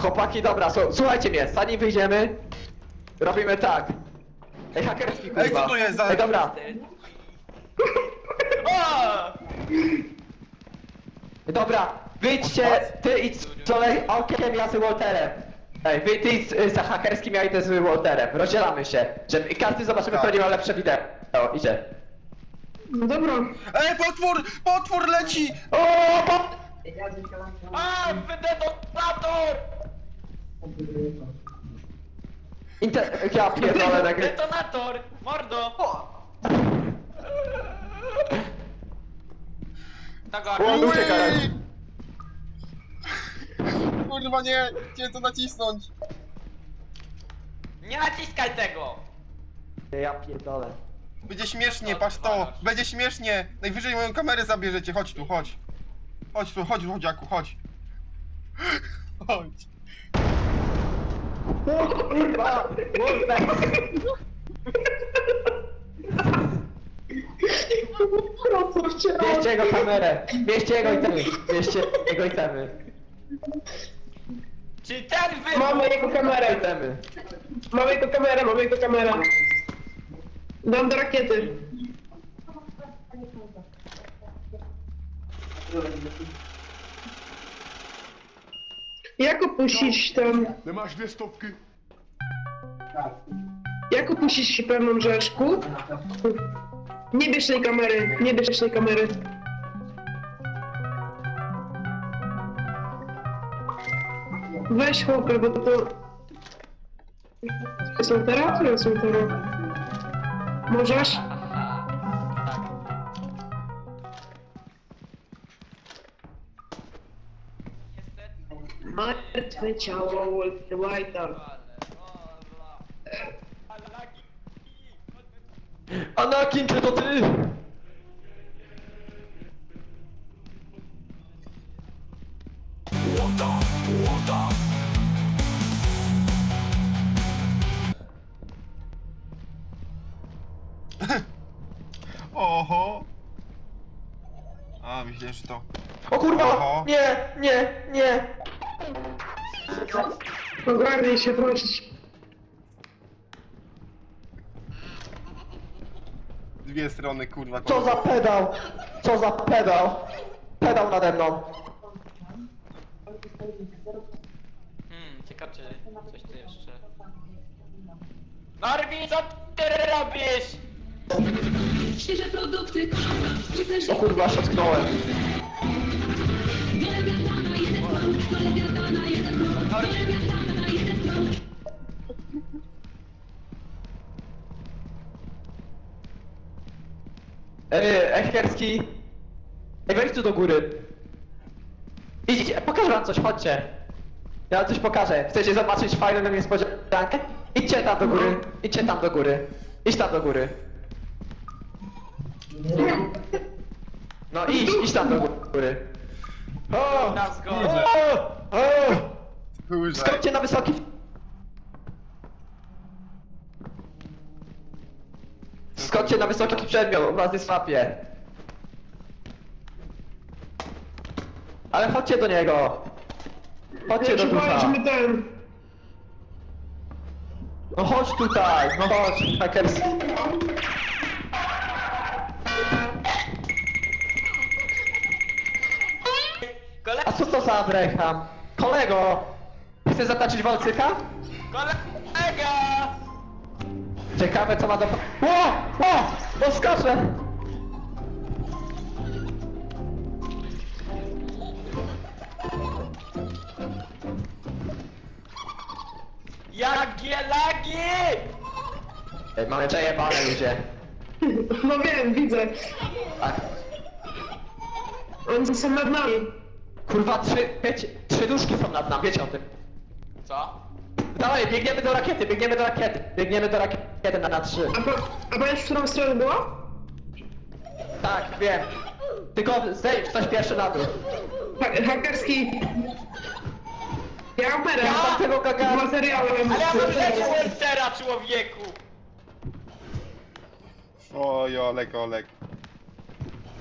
chłopaki, dobra, so, słuchajcie mnie, zanim wyjdziemy, robimy tak. Ej, hakerski kurwa. Ej, co to jest za- Ej, dobra, O! dobra, wyjdźcie, ty idź z Johnny Okiem, ja z Walterem. Ej, wy, ty idź z, z hakerskim, ja idę z Walterem. Rozdzielamy się, żeby i każdy zobaczymy, Tak. kto nie ma lepsze wideo. Idzie. No dobra. Ej, potwór! Potwór leci! O, po... A, detonator! Inter... Ja pierdolę nagry... Detonator! Mordo! Tak, O, o, uciekaj. Kurwa nie, chciałem to nacisnąć. nie naciskaj tego! Ja pierdolę. Będzie śmiesznie, Co patrz to. Będzie śmiesznie. Najwyżej moją kamerę zabierzecie. Chodź tu, chodź. Chodź tu, chodź, chodziaku, chodź. Chodź. O kurwa! Wolter! Bierzcie jego kamerę! Bierzcie jego itemy! Bierzcie jego itemy! Czy ten wy... Mamy jego kamerę. Itemy! Mamy jego kamerę, mamy jego kamerę. Dam do rakiety. Jak opuścić tam? Ty masz dwie stopki. Jak opuścić pewną rzeczku? Nie bierz tej kamery, nie bierz tej kamery. Weź chłopę, bo to... To są teraz? To są teraz. Możesz? Martwe ciało Walter White'a. Ale, o, Ale lagi. Anakin, czy to ty? Oho. A, myślałem, że to... Ogarnij się, prosić. Dwie strony, kurwa. Co za pedał! Co za pedał! Pedał nade mną! Hmm, ciekawe czy coś tu jeszcze... Norbi, co ty robisz? Świeże produkty, O kurwa, szocknąłem! Lewiatana, jeden krok, do lewiatana, jeden lewiatana, jeden krok. Ej, Echerski! Ej, wejdź tu do góry! Idźcie, pokażę wam coś, chodźcie! Ja wam coś pokażę. Chcecie zobaczyć fajną niespodziankę? Idźcie tam do góry, idźcie tam do góry. Idź tam do góry. No idź, idź tam do góry. O! Na zgodę. O! Skoczcie na wysoki... Skoczcie na wysoki przedmiot, u nas jest mapie. Ale chodźcie do niego. Chodźcie do ducha. ten... No chodź tutaj, no chodź, hackers. Kole... A co to za Abraham? Kolego! Chcesz zataczyć walcyka? Kolega! Ciekawe co ma do... Ło! Ło! No skaczę! Jakie lagi! Ej, mamy przejebane ludzie. No wiem, widzę. Tak. Oni są nad nami. Kurwa, trzy, wiecie, trzy duszki są nad nami, wiecie o tym. Co? Dawaj, biegniemy do rakiety, biegniemy do rakiety, biegniemy do rakiety na, na trzy. A, pa, a pamiętasz, w którą stronę było? Tak, wiem. Tylko zejdź ktoś pierwszy na dół. Ha hakerski. Ja mam perę. Ja mam tego materiałem. Ale ja bym lecił Waltera, człowieku! Oj, Olek, Olek.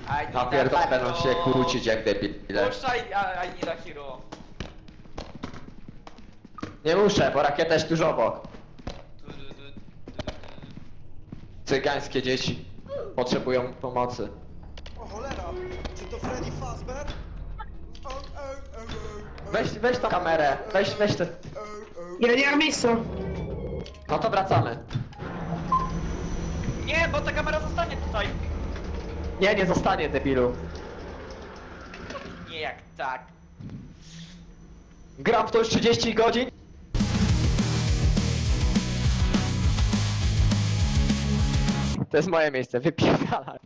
Aj, A pierdolę, będą się kłócić jak debile. Puszczaj, I, I need a hero. Nie muszę, bo rakieta jest tuż obok. Cygańskie dzieci potrzebują pomocy. O cholera! Czy to Freddy Fazbear? O, o, o, o, Weź, weź tą kamerę, weź, weź te... o. Ja nie mam miejsca. No to wracamy. Nie, bo ta kamera zostanie tutaj. Nie, nie zostanie, debilu. Nie jak tak. Gram w to już 30 godzin. To jest moje miejsce, wypierdalaj.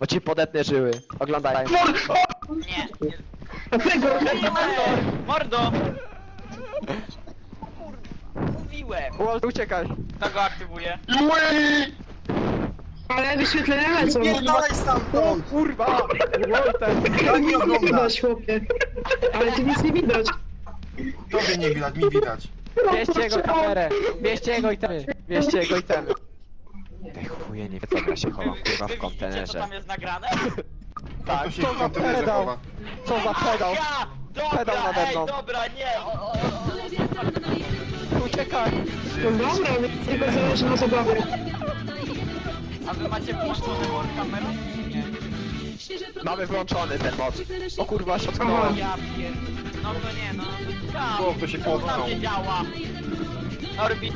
Bo ci podetnę żyły. Oglądaj. Nie. nie. Detonator! Mordo! Kurwa, mówiłem. Wall, uciekaj. Kto go aktywuje? Ale wyświetlenia lecą. Nie dalej stamtąd! Kurwa! Walter! Mi Nie oglądać! widać, chłopie. Ale tu nic nie widać. Tobie nie widać, mi widać. Bierzcie jego kamerę! Bierzcie jego itemy! Bierzcie jego itemy! Te chuje nie wiedzą, jak się chowa Wy, kurwa w widzicie co kontenerze. tam jest nagrane? Tak, To się co w za kontenerze pedał! chowa. Co za pedał! Ja! Dobra, Pedał nade ej, mną. dobra, nie! O, o, o, o. Uciekaj! No dobra, więc tylko zależy na zabawie. A wy macie włączony war kamerę? Nie. Mamy włączony ten mod. O kurwa. Ja pier... No to nie, no. Tam. O, to się Co potknął. tam nie działa? Norbi,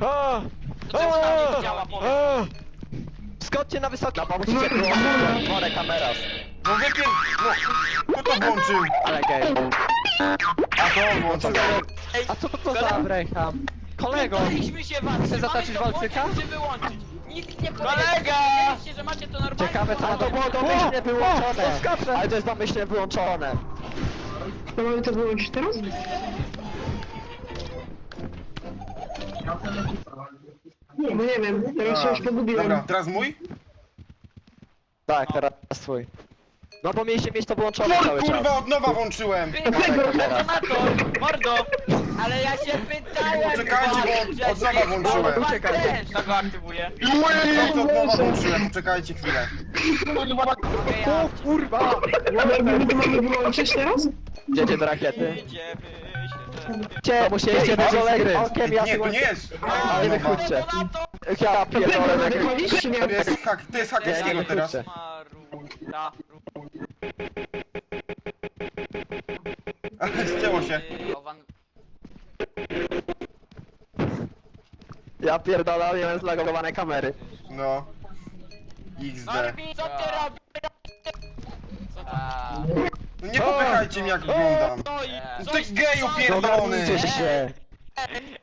O! Tam nie działa, powiedz? O! Skoczcie na wysoki! No bo musicie wyłączyć worę kameras. No wypier... No, kto to włączył? Ale gej. A to włączył. Ej, A co to za Brecham? Kolego! Pytaliśmy się was, Chcesz czy zataczyć czy wyłączyć? Nikt nie powiedział. Kolega! Powiedzieliście, że macie to normalnie. Ciekawe co to było domyślnie wyłączone. Ale to jest domyślnie wyłączone. To mamy to wyłączyć teraz? No nie wiem, teraz się już pogubiłem. Dobra, teraz mój? Tak, teraz twój. No bo mieliście mieć to wyłączone Kur, cały czas. kurwa, od nowa włączyłem! Detonator! Mordo! Ale ja się pytałem! Poczekajcie, bo od nowa włączyłem. Uciekaj. Też. Kto go aktywuje? No to od nowa włączyłem, poczekajcie chwilę. O kurwa! Ale my mamy wyłączyć teraz? Jedzie do rakiety. Idziemy to musieliście być olegry. Okiem ja Nie, to nie jest! Ale nowa. wychódźcie. Detonator! Ja pierdolę jak... nie? To jest hak, to jest Hakowskiego nie teraz. Maruda. Ale zcięło się. Owan- Ja miałem zlagowane kamery. No. XD. Norbi, co ty robisz? Co to? No nie popychajcie mi jak wyglądam. No i No ty geju pierdolony! Się.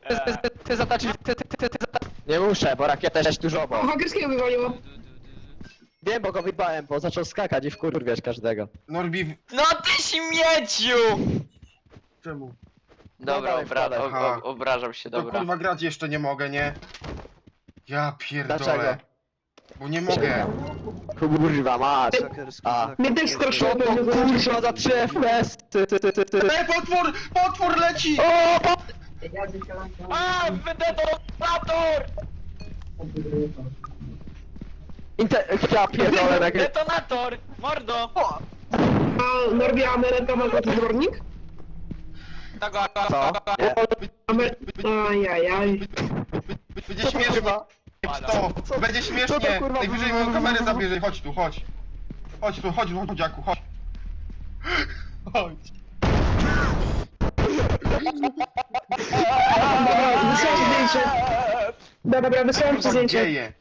Ty, ty, ty, ty zataczysz... Ty, ty, ty, ty, zata- Nie muszę, bo rakieta jest tuż O, obok. hakerskiego wywaliło. Wiem, bo go wybałem, bo zaczął skakać i wkurwiać każdego. Norbi... No ty śmieciu! Czemu? Dobra, dalej obra obrażam się, To dobra. kurwa grać jeszcze nie mogę, nie? Ja pierdolę. Dlaczego? Bo nie mogę. Kurwa, masz. A. Mnie też straszyło No pewnie kurwa, za 3 FPS. Ty, ty, ty, ty, ty. Ej, potwór! Potwór leci! O, po... A, detonator! Inter... Ja pierdolę, jak... Detonator! Mordo! A Norbi Ameryka ma taki zbornik? Tego, Co? Nie. Amer... Ajajaj. Będzie Co to śmiesznie. będzie Co to, śmiesznie. kurwa? Najwyżej moją kamerę zabierze. Chodź tu, chodź. Chodź tu, chodź, chodź, dziaku, chodź. Chodź. Dobra, wysyłam ci zdjęcie. Dobra, dobra, wysyłam ci Co się zdjęcie. dzieje?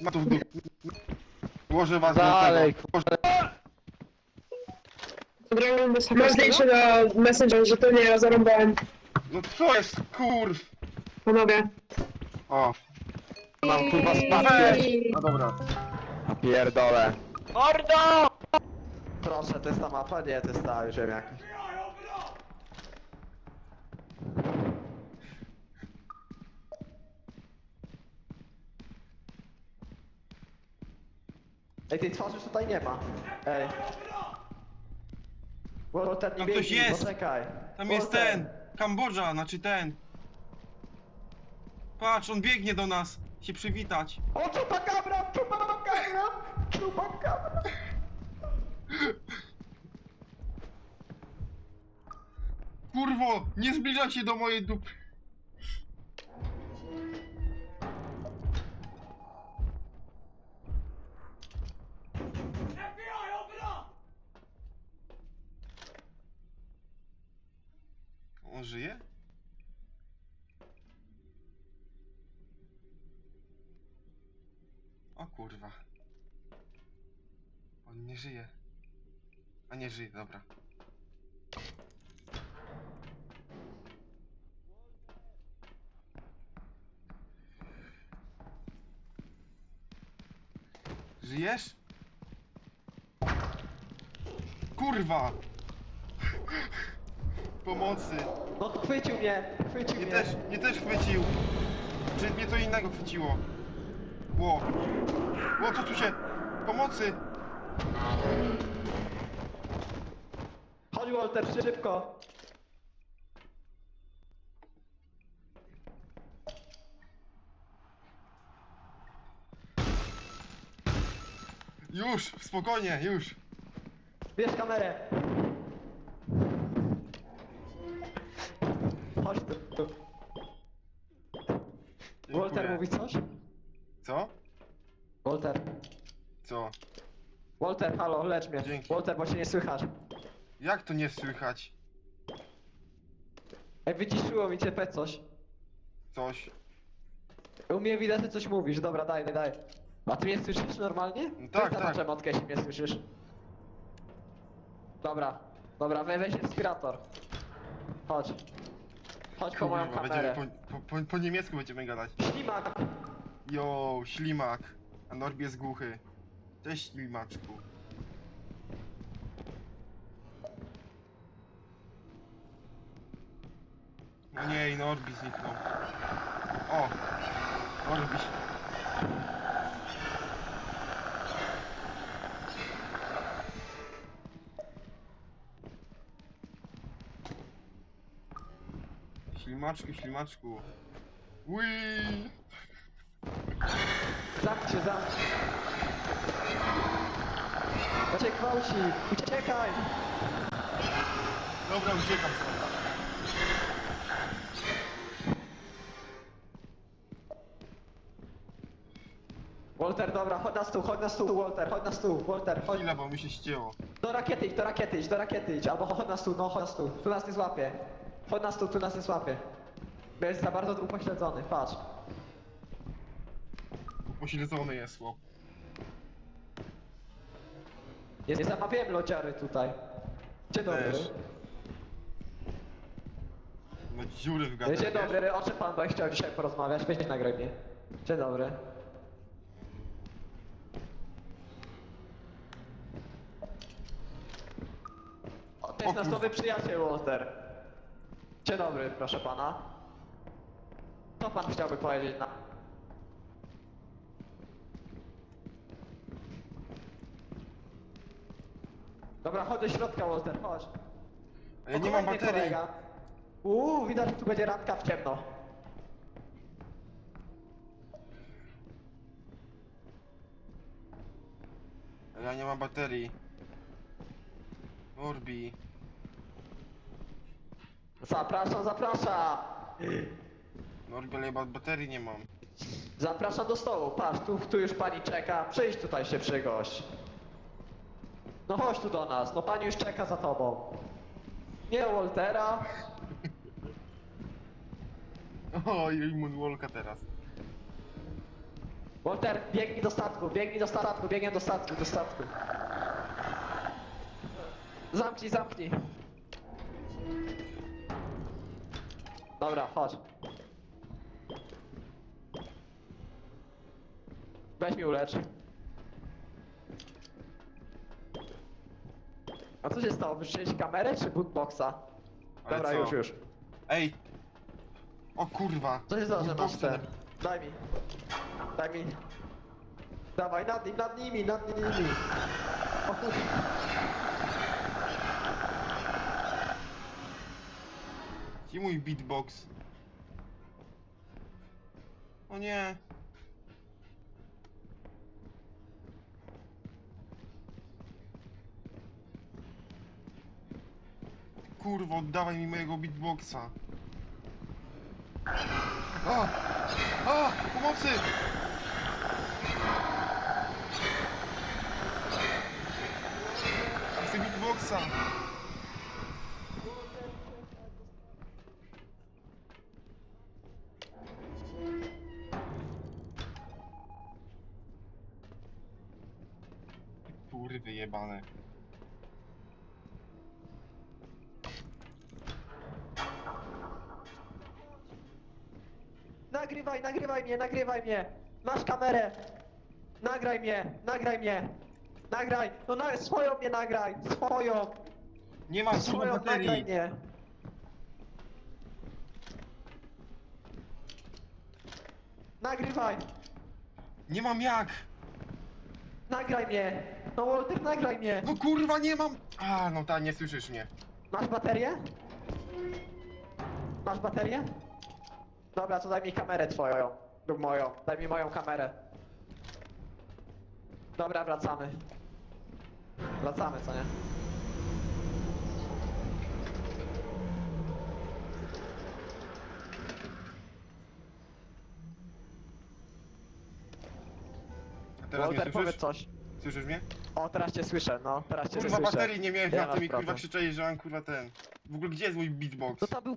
Ma tu w dół. Ułożę was Dalej, do tego. Bez Masz zdjęcie na Messenger, że to nie ja zarąbałem. No co jest, kurw? Panowie. O. Mam kurwa Weź. spadki. No dobra. Ja pierdolę. Mordo! Proszę, to jest ta mapa? Nie, to jest ta ziemia. Ej, tej twarzy już tutaj nie ma. Ej. Walter, nie Tam ktoś biegnij, jest. poczekaj. Tam jest ten. Kambodża, znaczy ten. Patrz, on biegnie do nas. Się przywitać. O, czupakabra, czupakabra, czupakabra. Kurwo, nie zbliżaj się do mojej dupy. On żyje? Kurwa. On nie żyje. A nie żyje, dobra. Żyjesz? Kurwa! Pomocy! No chwycił mnie, chwycił Mnie mnie. też, mnie też chwycił! Czy mnie to innego chwyciło? Ło! Ło, co tu się... Pomocy! Chodź Walter, szybko. Już! Spokojnie, już! Bierz kamerę. Chodź tu. Walter Dziękuję. mówi coś? Co? Walter. Co? Walter, halo, lecz mnie. Dzięki. Walter, bo się nie słychać. Jak to nie słychać? Ej, wyciszyło mi cię pe coś. Coś. U mnie widać, że coś mówisz. Dobra, daj, daj, daj. A ty mnie słyszysz normalnie? No tak, Weź tak. tak. motkę, jeśli mnie słyszysz. Dobra, dobra, we, weź inspirator. Chodź. Chodź po moją Kurwa, kamerę. będziemy po, po, po, po niemiecku będziemy gadać. Ślimak! Jo, ślimak. A Norbi jest głuchy. Cześć, ślimaczku. No nie, i Norbi zniknął. O! Norbi. Ślimaczku, ślimaczku. Ui! Zamknij się, zamknij. To cię gwałci! Uciekaj! Dobra, uciekam stąd. Walter, dobra, chodź na stół, chodź na stół, Walter, chodź na stół, Walter, chodź. Chwila, bo mi się ścięło. Do rakiety idź, do rakiety idź, do rakiety idź, albo chodź na stół, no chodź na stół, tu nas nie złapie. Chodź na stół, tu nas nie złapie. Bo jest za bardzo upośledzony, patrz. Pośledzony jest chłop. Nie zamawiałem lodziary tutaj. Dzień dobry. Też. Ma dziury w gadach. Dzień dobry, o czym pan by chciał dzisiaj porozmawiać? Weź nagraj mnie. Dzień dobry. O, to jest nasz nowy przyjaciel, Walter. Dzień dobry, proszę pana. Co pan chciałby powiedzieć na... Dobra, chodź do środka, Walter, chodź. A ja nie mam Spokojnie, baterii. kolega. Uuu, widać, że tu będzie randka w ciemno. A ja nie mam baterii. Norbi. Zapraszam, zapraszam. Norbi, ale ja ba- baterii nie mam. Zapraszam do stołu. Patrz, tu, tu już pani czeka. Przyjdź tutaj się przygość. No chodź tu do nas. No pani już czeka za tobą. Nie Waltera. O, i moonwalka teraz. Walter, biegnij do statku, biegnij do statku, biegnij do statku, do statku. Zamknij, zamknij. Dobra, chodź. Weź mi ulecz. A co się stało? Wyczynić kamerę czy bootboxa? Ale Dobra, co? już, już. Ej! O kurwa! Co się stało, że masz Bootboxy ten? Daj mi. Daj mi. Dawaj, nad nim, nad nimi, nad nimi. O kurwa. Gdzie mój beatbox? O nie! Kurwo, oddawaj mi mojego beatboxa. A! A! Pomocy! Chcę beatboxa! Kurwy jebane. Nagrywaj, nagrywaj mnie, nagrywaj mnie! Masz kamerę! Nagraj mnie, nagraj mnie! Nagraj! No na, swoją mnie nagraj! Swoją! Nie mam Swoją kurwa nagraj baterii! mnie! Nagrywaj! Nie mam jak! Nagraj mnie! No Walter, nagraj mnie! No kurwa nie mam! A, no ta, nie słyszysz mnie. Masz baterię? Masz baterię? Dobra, to daj mi kamerę twoją. Lub moją. Daj mi moją kamerę. Dobra, wracamy. Wracamy, co nie? A teraz mnie Walter, słyszysz? powiedz coś. Słyszysz mnie? O, teraz cię słyszę, no. Teraz cię Kurwa słyszę. baterii nie miałem, ja to masz mi kurwa krzyczeli, że mam kurwa ten. W ogóle gdzie jest mój beatbox? No tam był...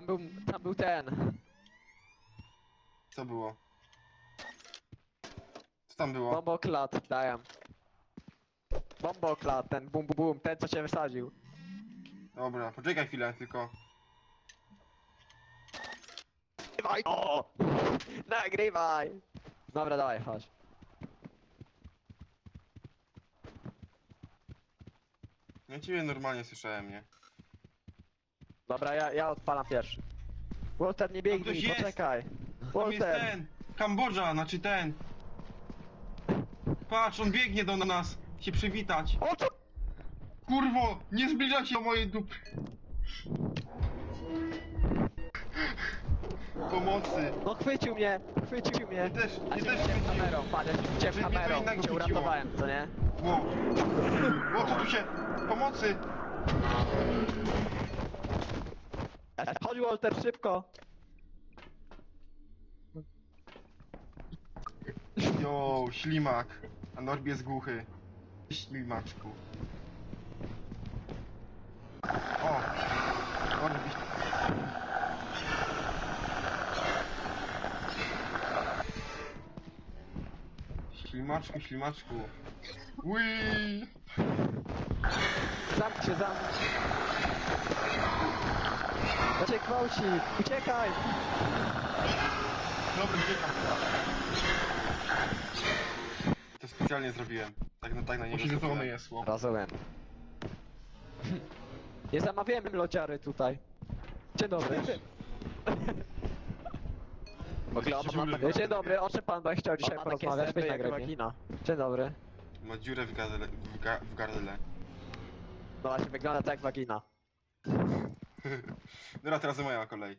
Tam był, tam był ten. Co było? Co tam było? Bomboklat, daję. Bomboklat, ten bum bum bum, ten co cię wysadził. Dobra, poczekaj chwilę tylko. Nagrywaj to! Nagrywaj! Dobra, dawaj, chodź. Ja ciebie normalnie słyszałem, nie? Dobra, ja, ja odpalam pierwszy. Walter, nie ktoś biegnij, jest! poczekaj. Tam jest Walter! ten! Kambodża, znaczy ten! Patrz, on biegnie do nas! Się przywitać! O co? Kurwo! Nie zbliżaj się do mojej dupy! Pomocy! No chwycił mnie, chwycił mnie. Też, A cię też chwycił. kamerą, patrz, cię chwyciłem Żeby mnie to kamerą, jednak cię chwyciło. uratowałem, co nie? Ło! Ło, co tu się... Pomocy! Chodź Walter, szybko! Jo, ślimak. A Norbi jest głuchy. Ślimaczku. O! Norbi. Ślimaczku, ślimaczku. Ui! Zamknij się, zamknij. Cię gwałci, uciekaj! Dobra, uciekam. To specjalnie zrobiłem. Tak na, tak na niego skoczyłem. jest chłop. Rozumiem. Nie zamawiałem lodziary tutaj. Dzień dobry. Dzień dobry, o czym pan by chciał dzisiaj porozmawiać? Weź nagraj. Dzień dobry. Ma dziurę w gardle. W, ga, w gardle. No właśnie, wygląda tak jak wagina. Dobra, teraz moja kolej.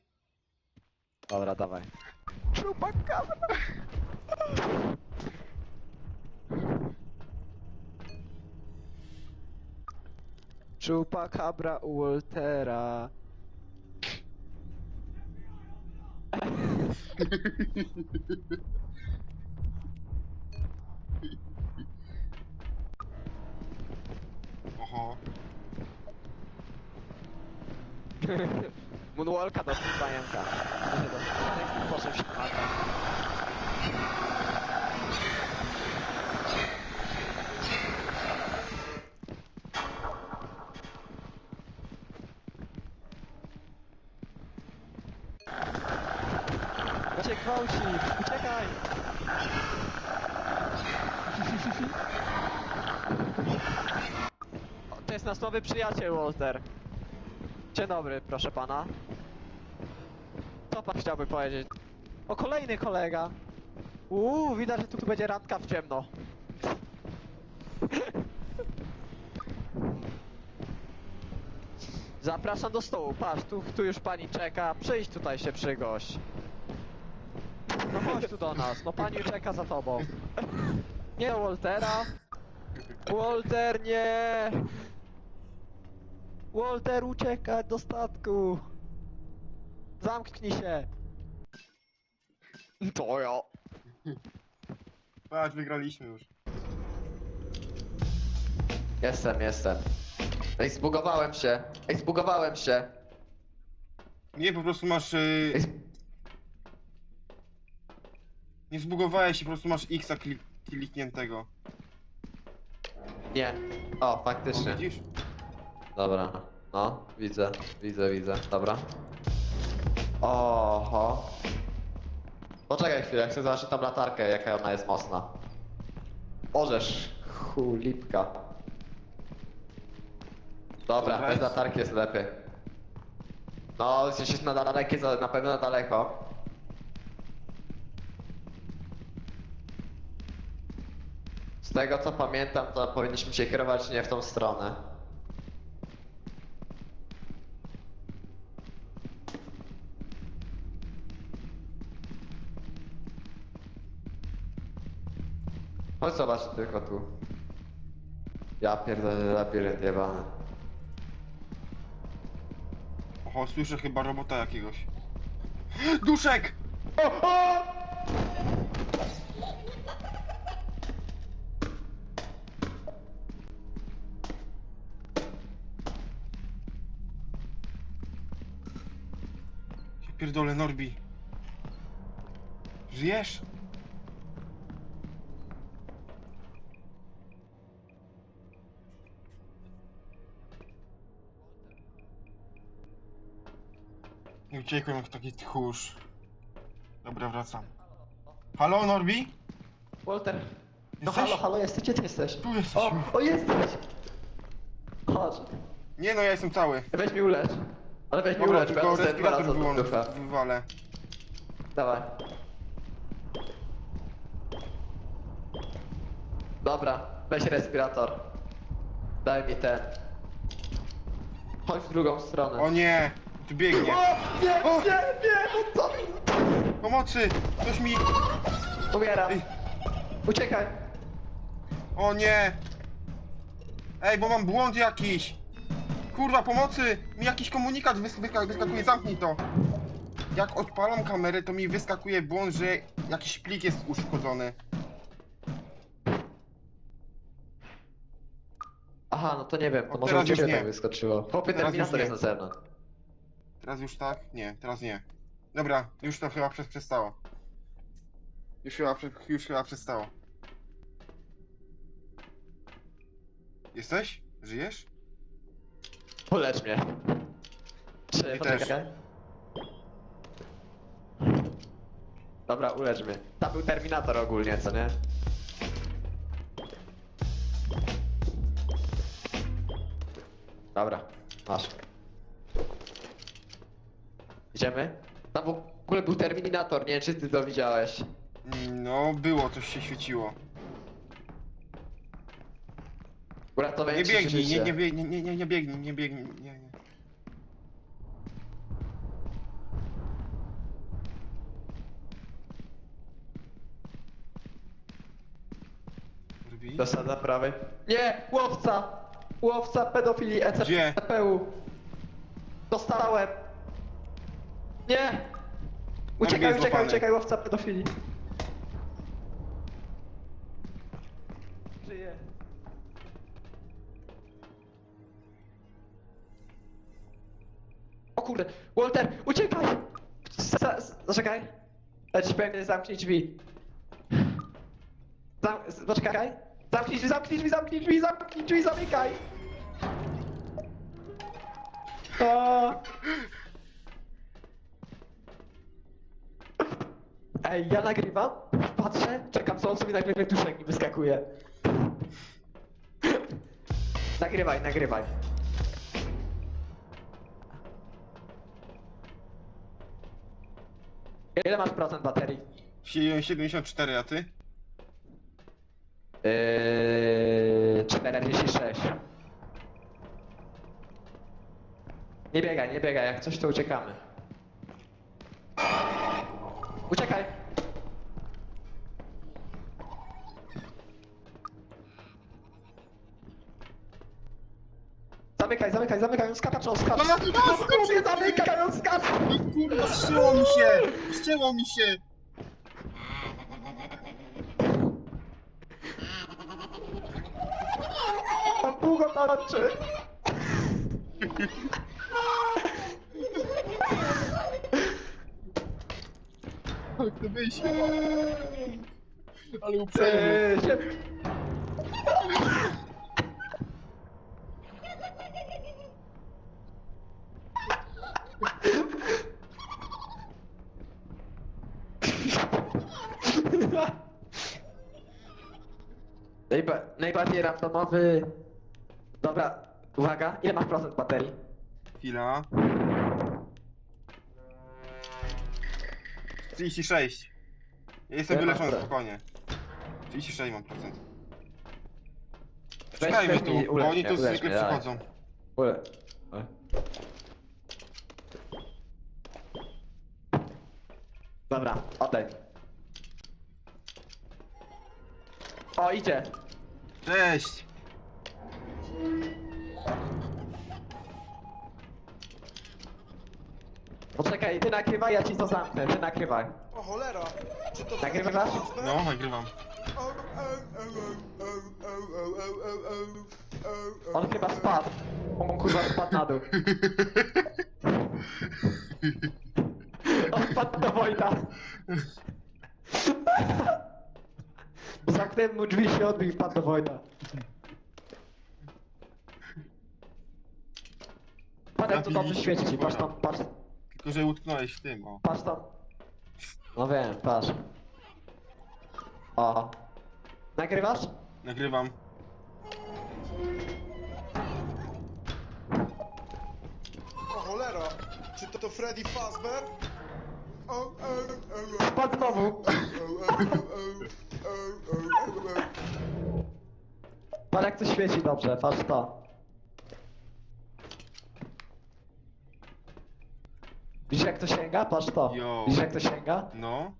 Dobra, dawaj. Chupacabra! Chupacabra u Waltera. Oho. Moonwalka do pająka. Proszę się mata. Ja cię gwałci! Uciekaj! O, To jest nasz nowy przyjaciel, Walter. Dzień dobry, proszę pana. Co pan chciałby powiedzieć? O, kolejny kolega! Uuu, widać, że tu będzie randka w ciemno. Zapraszam do stołu, patrz, tu, tu już pani czeka, przyjdź tutaj się przygość. No chodź tu do nas, no pani czeka za tobą. Nie Waltera. Walter, nie! Walter, uciekaj do statku! Zamknij się! To ja. Patrz, wygraliśmy już. Jestem, jestem. Ej, zbugowałem się. Ej, zbugowałem się. Nie, po prostu masz... Yy, Ej, z... nie zbugowałeś się, po prostu masz X-a klik klikniętego. Nie. O, O, faktycznie. widzisz? Dobra. No, widzę, widzę, widzę. Dobra. Oho. Poczekaj chwilę, chcę zobaczyć tam latarkę, jaka ona jest mocna. Orzesz, chulipka. Dobra, Dobra, bez jest. latarki jest lepiej. No, jeśli jest na dalekie, za- na pewno na daleko. Z tego co pamiętam, to powinniśmy się kierować nie w tą stronę. Chodź zobacz tylko tu. Ja pierdolę labirynt jebany. Oho, słyszę chyba robota jakiegoś. Duszek! Ja pierdolę, Norbi. Żyjesz? Nie uciekłem jak taki tchórz. Dobra, wracam. Halo, Norbi? Walter. No Jesteś? halo, halo, jesteś, gdzie ty jesteś? Tu jesteśmy. O, o jesteś! Chodź, Nie no, ja jestem cały. weź mi ulecz. Ale weź mi Dobra, ulecz, bo ja tylko dostałem dwa razy respirator od ducha. wywalę. Dawaj. Dobra, weź respirator. Daj mi ten. Chodź w drugą stronę. O nie! Tu biegnie. O, nie, O! nie, nie, no? Pomocy! Ktoś mi... Umieram. Ej. Uciekaj. O nie! Ej, bo mam błąd jakiś! Kurwa, pomocy! Mi jakiś komunikat wys wyska wyskakuje, zamknij to! Jak odpalam kamerę, to mi wyskakuje błąd, że jakiś plik jest uszkodzony. Aha, no to nie wiem, to może teraz u ciebie nie. tak wyskoczyło. Chłopie, Teraz terminator jest nie. na zewnątrz. Teraz już tak? Nie, teraz nie. Dobra, już to chyba przestało. Już chyba, prze- już chyba przestało. Jesteś? Żyjesz? Ulecz mnie. Czy, Mnie poczekaj. Dobra, ulecz mnie. Tam był Terminator ogólnie, co nie? Dobra, masz. Idziemy? Tam w ogóle był Terminator, nie wiem czy ty to widziałeś. No, było, coś się świeciło. Uratowanie Nie ci biegnij, nie, życie. nie, biegnij, nie, nie, nie biegnij, nie biegnij, nie, nie. Robi? Zasada prawej. Nie! Łowca! Łowca pedofilii E Gdzie? ECPU. Dostałem. Nie! Uciekaj, jest uciekaj, uciekaj, łowca pedofilii. Żyje. O kurde, Walter, uciekaj! Za- za- Zaczekaj. Ci powiem, zamknij drzwi. Zam z- poczekaj. Zamknij drzwi, zamknij drzwi, zamknij drzwi, zamknij drzwi, zamykaj! O. Ej, ja nagrywam, patrzę, czekam co on sobie nagle duszek mi wyskakuje. nagrywaj, nagrywaj. Ile masz procent baterii? Sie- 74, a ty? Yy, 46. Nie biegaj, nie biegaj, jak coś to uciekamy. Uciekaj! Zamykaj, zamykaj, zamykaj, on skacza, on skacza. No, no, no, Mówię, zamykaj, on skacza. Kurwa, ścięło mi się! Ścięło mi się! On długo tarczy. To wyjść? Ale uprzejmy. Najba najbardziej randomowy... Dobra, uwaga, ile masz procent baterii? Chwila. 36. Ja jestem Ja wyleczony mam- spokojnie. 36 mam procent. Czekajmy weź tu, mi bo ulecz oni mnie, tu ulecz zwykle mnie, dawaj. przychodzą. Ule. Dobra, oddaj. O, idzie. Cześć! Poczekaj, ty nakrywaj, ja ci to zamknę, ty nakrywaj. O cholera! Czy to Nagrywasz? No, nagrywam. On chyba spadł. On kurwa spadł na dół. On spadł do Wojta. Zamknąłem mu drzwi, się odbił i wpadł do Wojta. Patrz, jak to dobrze świeci, patrz tam, patrz. Tylko, że utknąłeś w tym, o. patrz tam. No wiem, patrz. O. Nagrywasz? Nagrywam. O cholera! Czy to, to Freddy Fazbear? O, o, o, znowu. o, o, o, o, o, o, o. Patrz jak to świeci dobrze, patrz to. Widzisz jak to sięga? Patrz to. Yo. Widzisz jak to sięga? No.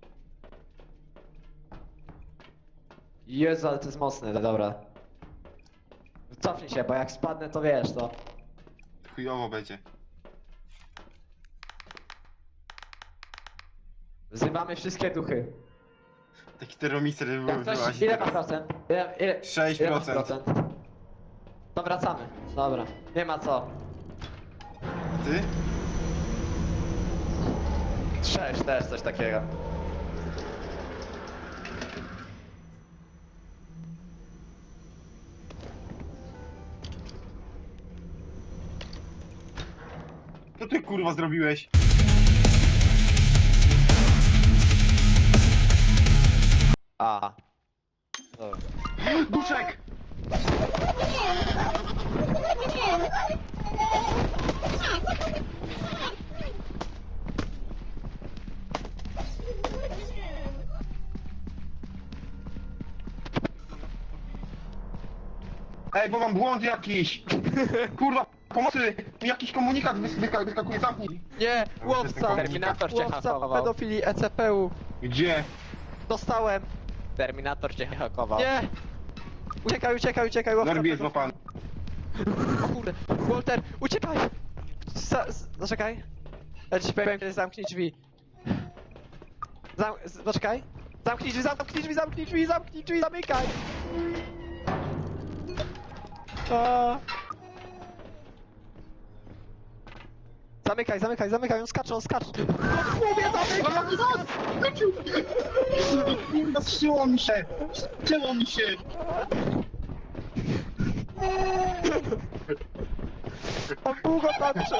Jezu, ale to jest mocne, dobra. Cofnij się, bo jak spadnę to wiesz, to... Chujowo będzie. Wzywamy wszystkie duchy. Taki termomister, żeby Jak był ktoś, ile ma procent? Ile, ile, 6%. ile masz procent? To wracamy. Dobra, nie ma co. Ty? 6 też, coś takiego. Co ty kurwa zrobiłeś? Bo mam błąd jakiś! Kurwa, pomocy! Mi jakiś komunikat wys- wyska- wyskakuje, zamknij! Nie, łowca! Terminator cię Łowca hakował. pedofilii ECPU. Gdzie? Dostałem. Terminator cię hakował. Nie! Uciekaj, uciekaj, uciekaj, łowca Norbi jest złapany. O kurde, Walter, uciekaj! Za, z, zaczekaj. Ja ci powiem, kiedy zamknij drzwi. Zam, z, zaczekaj. Zamknij drzwi, zamknij drzwi, zamknij drzwi, zamknij drzwi, zamykaj! A. Zamykaj, zamykaj, zamykaj, on skacze, on skacze! No mówię, zamykaj! Kurwa, mi się! Strzyło mi się! On długo patrzy!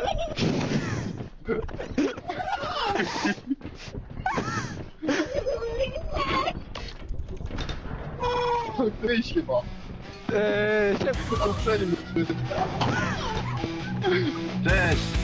Wyjść chyba. Eee, şey, kontrol edin. Cześć!